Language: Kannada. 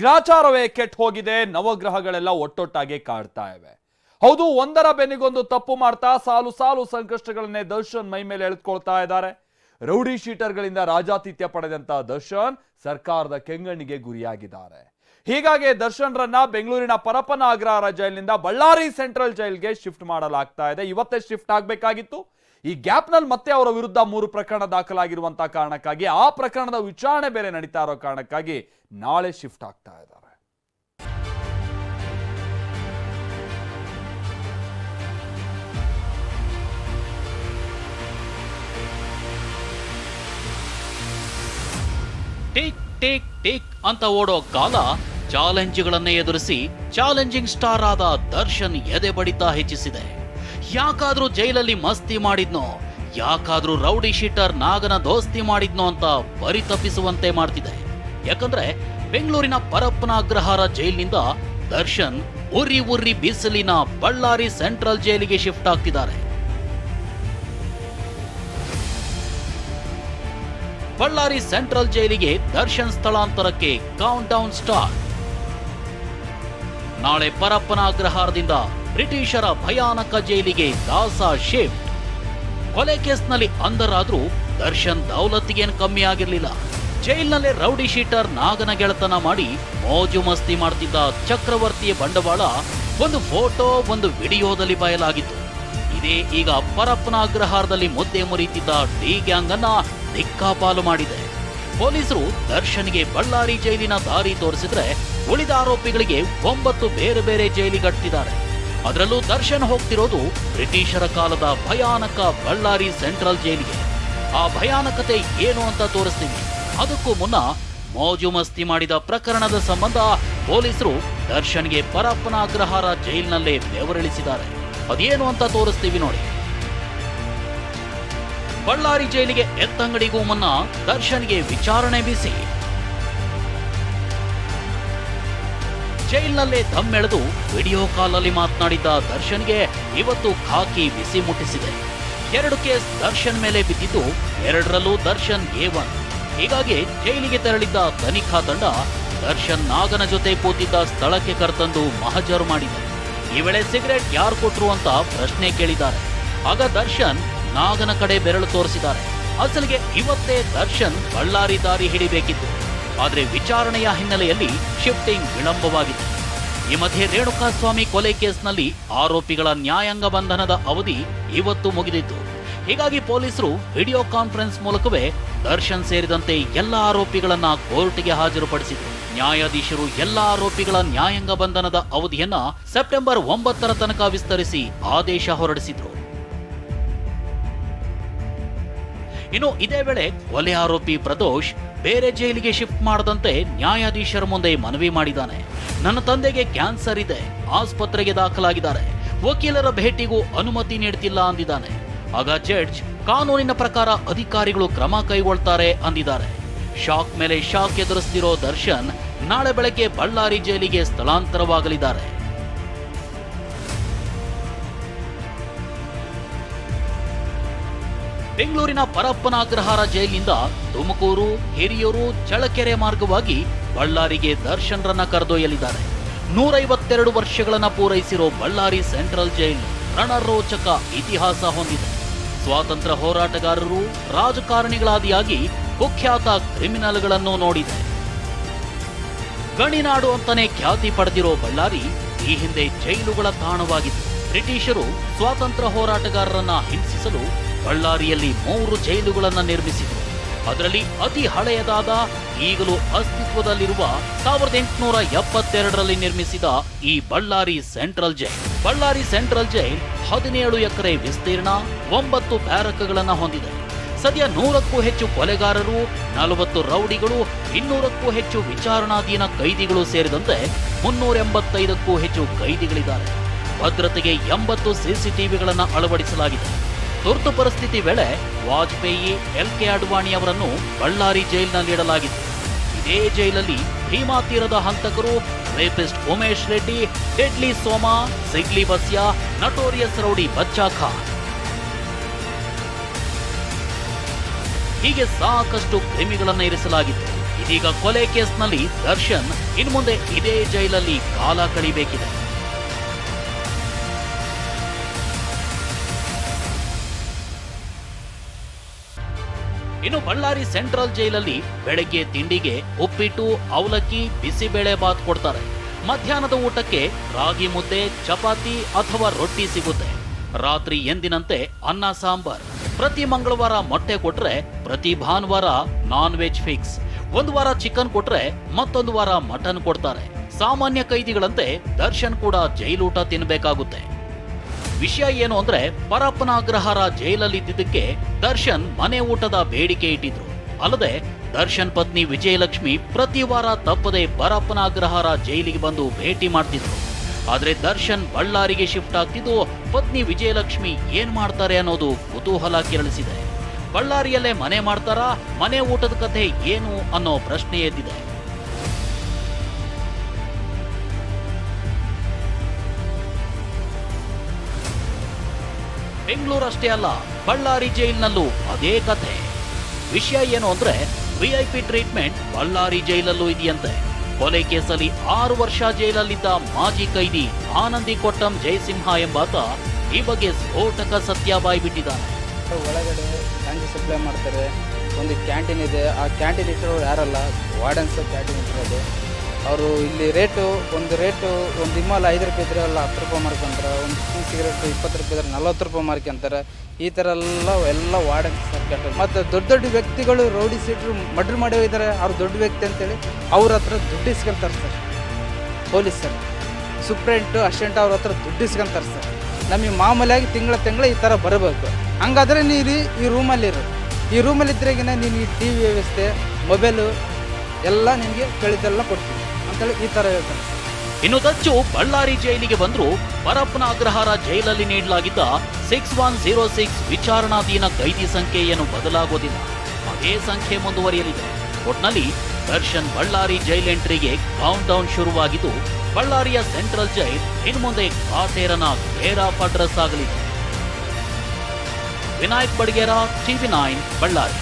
ಗ್ರಾಚಾರವೇ ಕೆಟ್ಟ ಹೋಗಿದೆ, ನವಗ್ರಹಗಳೆಲ್ಲ ಒಟ್ಟೊಟ್ಟಾಗಿ ಕಾಡ್ತಾ ಇವೆ. ಹೌದು, ಒಂದರ ಬೆನ್ನಿಗೊಂದು ತಪ್ಪು ಮಾಡ್ತಾ ಸಾಲು ಸಾಲು ಸಂಕಷ್ಟಗಳನ್ನೇ ದರ್ಶನ್ ಮೈ ಮೇಲೆ ಎಳೆದುಕೊಳ್ತಾ ಇದ್ದಾರೆ. ರೌಡಿ ಶೀಟರ್ಗಳಿಂದ ರಾಜಾತಿಥ್ಯ ಪಡೆದಂತ ದರ್ಶನ್ ಸರ್ಕಾರದ ಕೆಂಗಣ್ಣಿಗೆ ಗುರಿಯಾಗಿದ್ದಾರೆ. ಹೀಗಾಗಿ ದರ್ಶನ್ರನ್ನ ಬೆಂಗಳೂರಿನ ಪರಪನ ಅಗ್ರಹಾರ ಜೈಲಿನಿಂದ ಬಳ್ಳಾರಿ ಸೆಂಟ್ರಲ್ ಜೈಲ್ಗೆ ಶಿಫ್ಟ್ ಮಾಡಲಾಗ್ತಾ ಇದೆ. ಇವತ್ತೇ ಶಿಫ್ಟ್ ಆಗಬೇಕಾಗಿತ್ತು. ಈ ಗ್ಯಾಪ್ನಲ್ಲಿ ಮತ್ತೆ ಅವರ ವಿರುದ್ಧ ಮೂರು ಪ್ರಕರಣ ದಾಖಲಾಗಿರುವಂತಹ ಕಾರಣಕ್ಕಾಗಿ, ಆ ಪ್ರಕರಣದ ವಿಚಾರಣೆ ಬೇರೆ ನಡೀತಾ ಇರೋ ಕಾರಣಕ್ಕಾಗಿ ನಾಳೆ ಶಿಫ್ಟ್ ಆಗ್ತಾ ಇದ್ದಾರೆ. ಟಿಕ್ ಟಿಕ್ ಟಿಕ್ ಅಂತ ಓಡೋ ಕಾಲ ಚಾಲೆಂಜ್ಗಳನ್ನೇ ಎದುರಿಸಿ ಚಾಲೆಂಜಿಂಗ್ ಸ್ಟಾರ್ ಆದ ದರ್ಶನ್ ಎದೆ ಬಡಿತ ಹೆಚ್ಚಿಸಿದೆ. ಯಾಕಾದ್ರೂ ಜೈಲಲ್ಲಿ ಮಸ್ತಿ ಮಾಡಿದ್ನೋ? ಯಾಕಾದ್ರೂ ರೌಡಿ ಶೀಟರ್ ನಾಗನ ದೋಸ್ತಿ ಮಾಡಿದ್ನೋ ಅಂತ ಪರಿತಪಿಸುವಂತೆ ಮಾಡ್ತಿದೆ. ಯಾಕಂದ್ರೆ ಬೆಂಗಳೂರಿನ ಪರಪ್ಪನ ಅಗ್ರಹಾರ ಜೈಲಿನಿಂದ ದರ್ಶನ್ ಉರಿ ಉರಿ ಬಿಸಿಲಿನ ಬಳ್ಳಾರಿ ಸೆಂಟ್ರಲ್ ಜೈಲಿಗೆ ಶಿಫ್ಟ್ ಆಗ್ತಿದ್ದಾರೆ. ಬಳ್ಳಾರಿ ಸೆಂಟ್ರಲ್ ಜೈಲಿಗೆ ದರ್ಶನ್ ಸ್ಥಳಾಂತರಕ್ಕೆ ಕೌಂಟ್ ಡೌನ್ ಸ್ಟಾರ್ಟ್ ನಾಳೆ ಪರಪ್ಪನ ಅಗ್ರಹಾರದಿಂದ ಬ್ರಿಟಿಷರ ಭಯಾನಕ ಜೈಲಿಗೆ ದಾಸ ಶಿಫ್ಟ್ ಕೊಲೆ ಕೇಸ್ನಲ್ಲಿ ಅಂಧರಾದ್ರೂ ದರ್ಶನ್ ದೌಲತ್ಗೇನು ಕಮ್ಮಿ ಆಗಿರಲಿಲ್ಲ. ಜೈಲ್ನಲ್ಲೇ ರೌಡಿ ಶೀಟರ್ ನಾಗನ ಗೆಳೆತನ ಮಾಡಿ ಮೋಜು ಮಸ್ತಿ ಮಾಡ್ತಿದ್ದ ಚಕ್ರವರ್ತಿಯ ಬಂಡವಾಳ ಒಂದು ಫೋಟೋ, ಒಂದು ವಿಡಿಯೋದಲ್ಲಿ ಬಯಲಾಗಿತ್ತು. ಇದೇ ಈಗ ಪರಪ್ಪನ ಅಗ್ರಹಾರದಲ್ಲಿ ಮುದ್ದೆ ಮುರಿತಿದ್ದ ಡಿ ಗ್ಯಾಂಗ್ ಅನ್ನ ದಿಕ್ಕಾಪಾಲು ಮಾಡಿದೆ. ಪೊಲೀಸರು ದರ್ಶನ್ಗೆ ಬಳ್ಳಾರಿ ಜೈಲಿನ ದಾರಿ ತೋರಿಸಿದ್ರೆ ಉಳಿದ ಆರೋಪಿಗಳಿಗೆ ಒಂಬತ್ತು ಬೇರೆ ಬೇರೆ ಜೈಲಿಗಟ್ಟಿದ್ದಾರೆ ಅದರಲ್ಲೂ ದರ್ಶನ್ ಹೋಗ್ತಿರೋದು ಬ್ರಿಟಿಷರ ಕಾಲದ ಭಯಾನಕ ಬಳ್ಳಾರಿ ಸೆಂಟ್ರಲ್ ಜೈಲಿಗೆ. ಆ ಭಯಾನಕತೆ ಏನು ಅಂತ ತೋರಿಸ್ತೀವಿ ಅದಕ್ಕೂ ಮುನ್ನ ಮೋಜು ಮಸ್ತಿ ಮಾಡಿದ ಪ್ರಕರಣದ ಸಂಬಂಧ ಪೊಲೀಸರು ದರ್ಶನ್ಗೆ ಪರಪ್ಪನ ಅಗ್ರಹಾರ ಜೈಲ್ನಲ್ಲೇ ಬೆವರಿಳಿಸಿದ್ದಾರೆ. ಅದೇನು ಅಂತ ತೋರಿಸ್ತೀವಿ ನೋಡಿ. ಬಳ್ಳಾರಿ ಜೈಲಿಗೆ ಎತ್ತಂಗಡಿಗೂ ಮುನ್ನ ದರ್ಶನ್ಗೆ ವಿಚಾರಣೆ ಬಿಸಿ. ಜೈಲಿನಲ್ಲೇ ದಮ್ಮೆಳೆದು ವಿಡಿಯೋ ಕಾಲಲ್ಲಿ ಮಾತನಾಡಿದ್ದ ದರ್ಶನ್ಗೆ ಇವತ್ತು ಖಾಕಿ ಬಿಸಿ ಮುಟ್ಟಿಸಿದೆ. ಎರಡು ಕೇಸ್ ದರ್ಶನ್ ಮೇಲೆ ಬಿದ್ದಿದ್ದು ಎರಡರಲ್ಲೂ ದರ್ಶನ್ ಎ ಒನ್. ಹೀಗಾಗಿ ಜೈಲಿಗೆ ತೆರಳಿದ್ದ ತನಿಖಾ ತಂಡ ದರ್ಶನ್ ನಾಗನ ಜೊತೆ ಕೂತಿದ್ದ ಸ್ಥಳಕ್ಕೆ ಕರೆತಂದು ಮಹಜರು ಮಾಡಿದೆ. ಈ ವೇಳೆ ಸಿಗರೆಟ್ ಯಾರು ಕೊಟ್ರು ಅಂತ ಪ್ರಶ್ನೆ ಕೇಳಿದ್ದಾರೆ. ಆಗ ದರ್ಶನ್ ನಾಗನ ಕಡೆ ಬೆರಳು ತೋರಿಸಿದ್ದಾರೆ. ಅಸಲಿಗೆ ಇವತ್ತೇ ದರ್ಶನ್ ಬಳ್ಳಾರಿ ದಾರಿ ಹಿಡಿಬೇಕಿತ್ತು. ಆದರೆ ವಿಚಾರಣೆಯ ಹಿನ್ನೆಲೆಯಲ್ಲಿ ಶಿಫ್ಟಿಂಗ್ ವಿಳಂಬವಾಗಿದೆ. ಈ ಮಧ್ಯೆ ರೇಣುಕಾಸ್ವಾಮಿ ಕೊಲೆ ಕೇಸ್ನಲ್ಲಿ ಆರೋಪಿಗಳ ನ್ಯಾಯಾಂಗ ಬಂಧನದ ಅವಧಿ ಇವತ್ತು ಮುಗಿದಿತ್ತು. ಹೀಗಾಗಿ ಪೊಲೀಸರು ವಿಡಿಯೋ ಕಾನ್ಫರೆನ್ಸ್ ಮೂಲಕವೇ ದರ್ಶನ್ ಸೇರಿದಂತೆ ಎಲ್ಲ ಆರೋಪಿಗಳನ್ನ ಕೋರ್ಟ್ಗೆ ಹಾಜರುಪಡಿಸಿದರು. ನ್ಯಾಯಾಧೀಶರು ಎಲ್ಲ ಆರೋಪಿಗಳ ನ್ಯಾಯಾಂಗ ಬಂಧನದ ಅವಧಿಯನ್ನ ಸೆಪ್ಟೆಂಬರ್ ಒಂಬತ್ತರ ತನಕ ವಿಸ್ತರಿಸಿ ಆದೇಶ ಹೊರಡಿಸಿದ್ರು. ಇನ್ನು ಇದೇ ವೇಳೆ ಕೊಲೆ ಆರೋಪಿ ಪ್ರದೋಷ್ ಬೇರೆ ಜೈಲಿಗೆ ಶಿಫ್ಟ್ ಮಾಡದಂತೆ ನ್ಯಾಯಾಧೀಶರ ಮುಂದೆ ಮನವಿ ಮಾಡಿದ್ದಾನೆ. ನನ್ನ ತಂದೆಗೆ ಕ್ಯಾನ್ಸರ್ ಇದೆ. ಆಸ್ಪತ್ರೆಗೆ ದಾಖಲಾಗಿದ್ದಾರೆ. ವಕೀಲರ ಭೇಟಿಗೂ ಅನುಮತಿ ನೀಡ್ತಿಲ್ಲ ಅಂದಿದ್ದಾನೆ. ಆಗ ಜಡ್ಜ್ ಕಾನೂನಿನ ಪ್ರಕಾರ ಅಧಿಕಾರಿಗಳು ಕ್ರಮ ಕೈಗೊಳ್ತಾರೆ ಅಂದಿದ್ದಾರೆ. ಶಾಕ್ ಮೇಲೆ ಶಾಕ್ ಎದುರಿಸ್ತಿರೋ ದರ್ಶನ್ ನಾಳೆ ಬೆಳಗ್ಗೆ ಬಳ್ಳಾರಿ ಜೈಲಿಗೆ ಸ್ಥಳಾಂತರವಾಗಲಿದ್ದಾರೆ. ಬೆಂಗಳೂರಿನ ಪರಪ್ಪನ ಅಗ್ರಹಾರ ಜೈಲಿನಿಂದ ತುಮಕೂರು ಹಿರಿಯೂರು ಚಳಕೆರೆ ಮಾರ್ಗವಾಗಿ ಬಳ್ಳಾರಿಗೆ ದರ್ಶನ್ರನ್ನ ಕರೆದೊಯ್ಯಲಿದ್ದಾರೆ. ನೂರೈವತ್ತೆರಡು ವರ್ಷಗಳನ್ನ ಪೂರೈಸಿರೋ ಬಳ್ಳಾರಿ ಸೆಂಟ್ರಲ್ ಜೈಲು ರಣರೋಚಕ ಇತಿಹಾಸ ಹೊಂದಿದೆ. ಸ್ವಾತಂತ್ರ್ಯ ಹೋರಾಟಗಾರರು ರಾಜಕಾರಣಿಗಳಾದಿಯಾಗಿ ಕುಖ್ಯಾತ ಕ್ರಿಮಿನಲ್ಗಳನ್ನು ನೋಡಿದೆ. ಗಣಿನಾಡು ಅಂತಾನೆ ಖ್ಯಾತಿ ಪಡೆದಿರೋ ಬಳ್ಳಾರಿ ಈ ಹಿಂದೆ ಜೈಲುಗಳ ತಾಣವಾಗಿತ್ತು ಬ್ರಿಟಿಷರು ಸ್ವಾತಂತ್ರ್ಯ ಹೋರಾಟಗಾರರನ್ನ ಹಿಂಸಿಸಲು ಬಳ್ಳಾರಿಯಲ್ಲಿ ಮೂರು ಜೈಲುಗಳನ್ನು ನಿರ್ಮಿಸಿದರು ಅದರಲ್ಲಿ ಅತಿ ಹಳೆಯದಾದ ಈಗಲೂ ಅಸ್ತಿತ್ವದಲ್ಲಿರುವ ಸಾವಿರದ ಎಂಟುನೂರ ಎಪ್ಪತ್ತೆರಡರಲ್ಲಿ ನಿರ್ಮಿಸಿದ ಈ Ballari central jail. Ballari central jail ಹದಿನೇಳು ಎಕರೆ ವಿಸ್ತೀರ್ಣ, ಒಂಬತ್ತು ಬ್ಯಾರಕ್ಗಳನ್ನು ಹೊಂದಿದೆ. ಸದ್ಯ ನೂರಕ್ಕೂ ಹೆಚ್ಚು ಕೊಲೆಗಾರರು, ನಲವತ್ತು ರೌಡಿಗಳು, ಇನ್ನೂರಕ್ಕೂ ಹೆಚ್ಚು ವಿಚಾರಣಾಧೀನ ಕೈದಿಗಳು ಸೇರಿದಂತೆ ಮುನ್ನೂರ ಎಂಬತ್ತೈದಕ್ಕೂ ಹೆಚ್ಚು ಕೈದಿಗಳಿದ್ದಾರೆ. ಭದ್ರತೆಗೆ ಎಂಬತ್ತು ಸಿಸಿಟಿವಿಗಳನ್ನು ಅಳವಡಿಸಲಾಗಿದೆ. ತುರ್ತು ಪರಿಸ್ಥಿತಿ ವೇಳೆ ವಾಜಪೇಯಿ ಎಲ್ ಕೆ ಅಡ್ವಾಣಿ ಅವರನ್ನು ಬಳ್ಳಾರಿ ಜೈಲಿನಲ್ಲಿ ಇಡಲಾಗಿತ್ತು. ಇದೇ ಜೈಲಲ್ಲಿ ಭೀಮಾ ತೀರದ ಹಂತಕರು ರೇಪಿಸ್ಟ್ ಉಮೇಶ್ ರೆಡ್ಡಿ ಟೆಡ್ಲಿ ಸೋಮಾ ಸಿಗ್ಲಿ ಬಸ್ಯಾ, ನಟೋರಿಯಸ್ ರೌಡಿ ಬಚ್ಚಾ ಹೀಗೆ ಸಾಕಷ್ಟು ಕ್ರಿಮಿಗಳನ್ನು ಇರಿಸಲಾಗಿತ್ತು. ಇದೀಗ ಕೊಲೆ ಕೇಸ್ನಲ್ಲಿ ದರ್ಶನ್ ಇನ್ಮುಂದೆ ಇದೇ ಜೈಲಲ್ಲಿ ಕಾಲ ಕಳಿಬೇಕಿದೆ. ಇನ್ನು ಬಳ್ಳಾರಿ ಸೆಂಟ್ರಲ್ ಜೈಲಲ್ಲಿ ಬೆಳಗ್ಗೆ ತಿಂಡಿಗೆ ಉಪ್ಪಿಟ್ಟು, ಅವಲಕ್ಕಿ, ಬಿಸಿಬೇಳೆ ಬಾತ್ ಕೊಡ್ತಾರೆ. ಮಧ್ಯಾಹ್ನದ ಊಟಕ್ಕೆ ರಾಗಿ ಮುದ್ದೆ, ಚಪಾತಿ ಅಥವಾ ರೊಟ್ಟಿ ಸಿಗುತ್ತೆ. ರಾತ್ರಿ ಎಂದಿನಂತೆ ಅನ್ನ, ಸಾಂಬಾರ್. ಪ್ರತಿ ಮಂಗಳವಾರ ಮೊಟ್ಟೆ ಕೊಟ್ರೆ ಪ್ರತಿ ಭಾನುವಾರ ನಾನ್ ವೆಜ್ ಫಿಕ್ಸ್ ಒಂದು ವಾರ ಚಿಕನ್ ಕೊಟ್ರೆ ಮತ್ತೊಂದು ವಾರ ಮಟನ್ ಕೊಡ್ತಾರೆ. ಸಾಮಾನ್ಯ ಕೈದಿಗಳಂತೆ ದರ್ಶನ್ ಕೂಡ ಜೈಲೂಟ ತಿನ್ಬೇಕಾಗುತ್ತೆ. ವಿಷಯ ಏನು ಅಂದ್ರೆ ಪರಪ್ಪನ ಅಗ್ರಹಾರ ಜೈಲಲ್ಲಿದ್ದಕ್ಕೆ ದರ್ಶನ್ ಮನೆ ಊಟದ ಬೇಡಿಕೆ ಇಟ್ಟಿದ್ರು. ಅಲ್ಲದೆ ದರ್ಶನ್ ಪತ್ನಿ ವಿಜಯಲಕ್ಷ್ಮಿ ಪ್ರತಿ ವಾರ ತಪ್ಪದೆ ಪರಪ್ಪನ ಅಗ್ರಹಾರ ಜೈಲಿಗೆ ಬಂದು ಭೇಟಿ ಮಾಡ್ತಿದ್ರು. ಆದ್ರೆ ದರ್ಶನ್ ಬಳ್ಳಾರಿಗೆ ಶಿಫ್ಟ್ ಆಗ್ತಿದ್ದು ಪತ್ನಿ ವಿಜಯಲಕ್ಷ್ಮಿ ಏನ್ ಮಾಡ್ತಾರೆ ಅನ್ನೋದು ಕುತೂಹಲ ಕೆರಳಿಸಿದೆ. ಬಳ್ಳಾರಿಯಲ್ಲೇ ಮನೆ ಮಾಡ್ತಾರಾ, ಮನೆ ಊಟದ ಕಥೆ ಏನು ಅನ್ನೋ ಪ್ರಶ್ನೆ ಎದ್ದಿದೆ. ಬೆಂಗಳೂರಷ್ಟೇ ಅಲ್ಲ, ಬಳ್ಳಾರಿ ಜೈಲಿನಲ್ಲೂ ಅದೇ ಕಥೆ. ವಿಷಯ ಏನು ಅಂದ್ರೆ ವಿಐಪಿ ಟ್ರೀಟ್ಮೆಂಟ್ ಬಳ್ಳಾರಿ ಜೈಲಲ್ಲೂ ಇದೆಯಂತೆ. ಕೊಲೆ ಕೇಸಲ್ಲಿ ಆರು ವರ್ಷ ಜೈಲಲ್ಲಿದ್ದ ಮಾಜಿ ಕೈದಿ ಆನಂದಿ ಕೊಟ್ಟಂ ಜಯಸಿಂಹ ಎಂಬಾತ ಈ ಬಗ್ಗೆ ಸ್ಫೋಟಕ ಸತ್ಯ ಬಾಯ್ಬಿಟ್ಟಿದ್ದಾನೆ ಒಳಗಡೆ ಗಂಜಿ ಸಪ್ಲೈ ಮಾಡ್ತಾರೆ, ಒಂದು ಕ್ಯಾಂಟೀನ್ ಇದೆ. ಆ ಕ್ಯಾಂಟೀನ್ ಇಟ್ಟಿರೋರು ಯಾರಲ್ಲ, ವಾರ್ಡನ್ಸ್ ಕ್ಯಾಂಟೀನ್ ಇಟ್ಟಿರೋದು. ಅವರು ಇಲ್ಲಿ ರೇಟು, ಒಂದು ರೇಟು, ಒಂದು ಇಮ್ಮಲ್ ಐದು ರೂಪಾಯಿ ಇದ್ರೆ ಎಲ್ಲ ಹತ್ತು ರೂಪಾಯಿ ಮಾರ್ಕೊಂತಾರೆ ಒಂದು ಸಿಗರೇಟ್ ಇಪ್ಪತ್ತು ರೂಪಾಯಿ ಇದ್ರೆ ನಲ್ವತ್ತು ರೂಪಾಯಿ ಮಾರ್ಕೊಂತಾರೆ ಈ ಥರ ಎಲ್ಲ ಎಲ್ಲ ವಾರ್ಡನ್ ಸರ್ಕಾರ ಮತ್ತು ದೊಡ್ಡ ದೊಡ್ಡ ವ್ಯಕ್ತಿಗಳು ರೌಡಿ ಸೀಟ್ರು ಮಡ್ರ್ ಮಾಡಿ ಇದ್ದಾರೆ ಅವ್ರು ದೊಡ್ಡ ವ್ಯಕ್ತಿ ಅಂತೇಳಿ ಅವ್ರ ಹತ್ರ ದುಡ್ಡು ಇಸ್ಕೊಂತಾರೆ sir. Police sir. Superintendent assistant ಅವ್ರ ಹತ್ರ ದುಡ್ಡು ಇಸ್ಕೊಂತಾರೆ ಸರ್. ನಮಗೆ ಮಾಮೂಲಿಯಾಗಿ ತಿಂಗಳ ತಿಂಗಳ ಈ ಥರ ಬರಬೇಕು. ಹಂಗಾದ್ರೆ ನೀರಿ ಈ ರೂಮಲ್ಲಿರು. ಈ ರೂಮಲ್ಲಿದ್ದರೆಗಿನ ನೀನು ಈ ಟಿ ವಿ ವ್ಯವಸ್ಥೆ, ಮೊಬೈಲು ಎಲ್ಲ ನಿಮಗೆ ಕಳಿತೆಲ್ಲ ಕೊಡ್ತೀವಿ ಅಂತೇಳಿ ಈ ಥರ ಹೇಳ್ತಾರೆ. ಇನ್ನು ದಚ್ಚು ಬಳ್ಳಾರಿ ಜೈಲಿಗೆ ಬಂದ್ರು ಪರಪ್ಪನ ಅಗ್ರಹಾರ ಜೈಲಲ್ಲಿ ನೀಡಲಾಗಿದ್ದ ಸಿಕ್ಸ್ ಒನ್ ಜೀರೋ ಸಿಕ್ಸ್ ವಿಚಾರಣಾಧೀನ ಕೈದಿ ಸಂಖ್ಯೆ ಏನು ಬದಲಾಗೋದಿಲ್ಲ. ಅದೇ ಸಂಖ್ಯೆ ಮುಂದುವರಿಯಲಿದೆ. ಒಟ್ನಲ್ಲಿ ದರ್ಶನ್ ಬಳ್ಳಾರಿ ಜೈಲ್ ಎಂಟ್ರಿಗೆ ಕೌಂಟ್ ಡೌನ್ ಶುರುವಾಗಿದ್ದು, ಬಳ್ಳಾರಿಯ ಸೆಂಟ್ರಲ್ ಜೈಲ್ ಇನ್ನು ಮುಂದೆ ಕಾಟೇರನ ಕೇರ್ ಆಫ್ ಅಡ್ರೆಸ್ ಆಗಲಿದೆ ವಿನಾಯಕ್ ಬಡ್ಗೇರ, ಟಿವಿ ನೈನ್, ಬಳ್ಳಾರಿ.